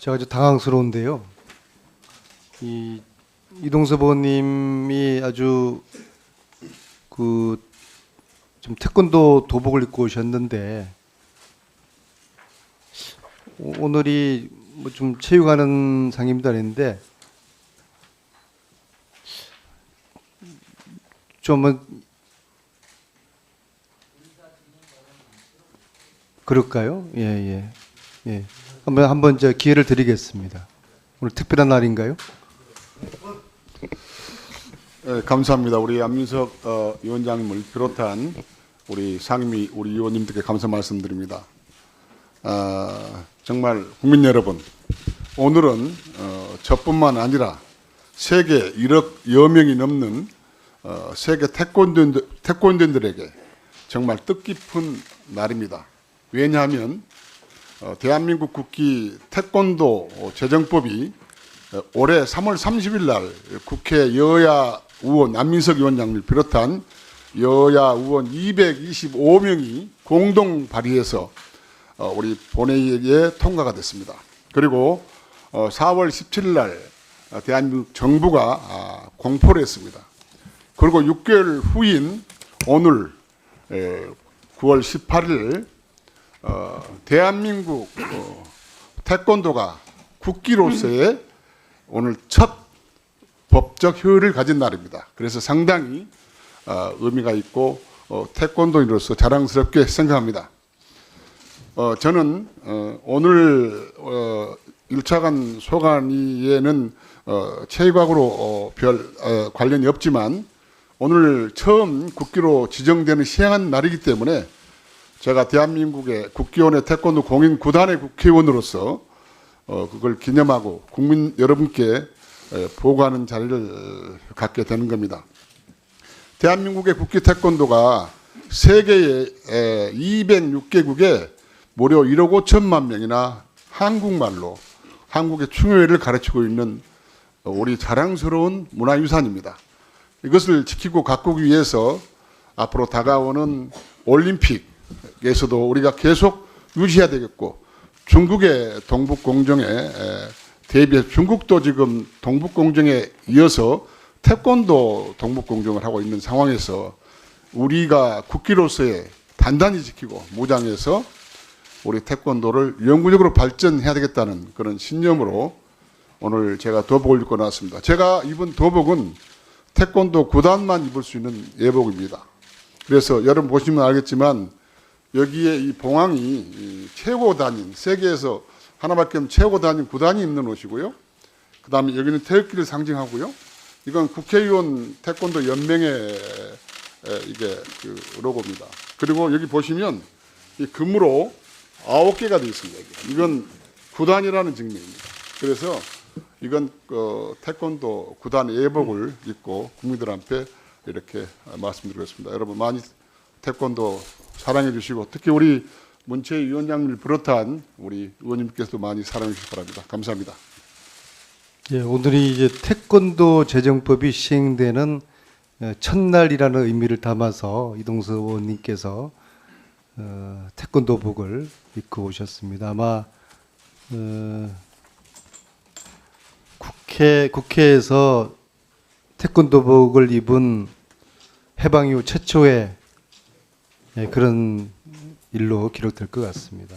제가 아주 당황스러운데요. 이 이동섭 의원님이 아주 그 좀 태권도 도복을 입고 오셨는데 오- 오늘이 뭐 좀 체육하는 상입니다 했는데 좀은 그럴까요? 예, 예. 예. 한번 한번 저 기회를 드리겠습니다. 오늘 특별한 날인가요? 네, 감사합니다. 우리 안민석 어, 위원장님을 비롯한 우리 상임위 우리 의원님들께 감사 말씀드립니다. 아, 정말 국민 여러분, 오늘은 어, 저뿐만 아니라 세계 1억여 명이 넘는 어, 세계 태권도, 태권도인들에게 정말 뜻깊은 날입니다. 왜냐하면 어, 대한민국 국기 태권도 재정법이 어, 올해 3월 30일 날 국회 여야 의원 안민석 위원장을 비롯한 여야 의원 225명이 공동 발의해서 어, 우리 본회의에 통과가 됐습니다. 그리고 어, 4월 17일 날 어, 대한민국 정부가 아, 공포를 했습니다. 그리고 6개월 후인 오늘 에, 9월 18일 어, 대한민국 어, 태권도가 국기로서의 오늘 첫 법적 효율을 가진 날입니다. 그래서 상당히 어, 의미가 있고 어, 태권도인으로서 자랑스럽게 생각합니다. 어, 저는 어, 오늘 어, 1차관 소관위에는 어, 체육학으로 어, 별 어, 관련이 없지만 오늘 처음 국기로 지정되는 시행한 날이기 때문에 제가 대한민국의 국기원의 태권도 공인 구단의 국회의원으로서 어, 그걸 기념하고 국민 여러분께 에, 보고하는 자리를 갖게 되는 겁니다. 대한민국의 국기 태권도가 세계의 206개국에 무려 1억 5천만 명이나 한국말로 한국의 충효를 가르치고 있는 어, 우리 자랑스러운 문화유산입니다. 이것을 지키고 가꾸기 위해서 앞으로 다가오는 올림픽에서도 우리가 계속 유지해야 되겠고 중국의 동북 공정에 에, 대비해 중국도 지금 동북 공정에 이어서 태권도 동북 공정을 하고 있는 상황에서 우리가 국기로서의 단단히 지키고 무장해서 우리 태권도를 영구적으로 발전해야 되겠다는 그런 신념으로 오늘 제가 도복을 입고 나왔습니다. 제가 입은 도복은 태권도 구단만 입을 수 있는 예복입니다. 그래서 여러분 보시면 알겠지만 여기에 이 봉황이 이 최고 단인 세계에서 하나밖에 없는 최고 단인 구단이 입는 옷이고요. 그 다음에 여기는 태극기를 상징하고요. 이건 국회의원 태권도 연맹의 에, 이게 그 로고입니다. 그리고 여기 보시면 이 금으로 아홉 개가 되어 있습니다. 이건 구단이라는 증명입니다. 그래서 이건 어, 태권도 구단 예복을 입고 국민들한테 이렇게 말씀드리겠습니다. 여러분 많이 태권도 사랑해 주시고 특히 우리 문채 위원장님을 비롯한 우리 의원님께서도 많이 사랑해 주시기 바랍니다. 감사합니다. 예, 오늘이 이제 태권도 재정법이 시행되는 어, 첫날이라는 의미를 담아서 이동섭 의원님께서 어, 태권도복을 입고 오셨습니다. 아마 어, 국회 국회에서 태권도복을 입은 해방 이후 최초의 예, 그런 일로 기록될 것 같습니다.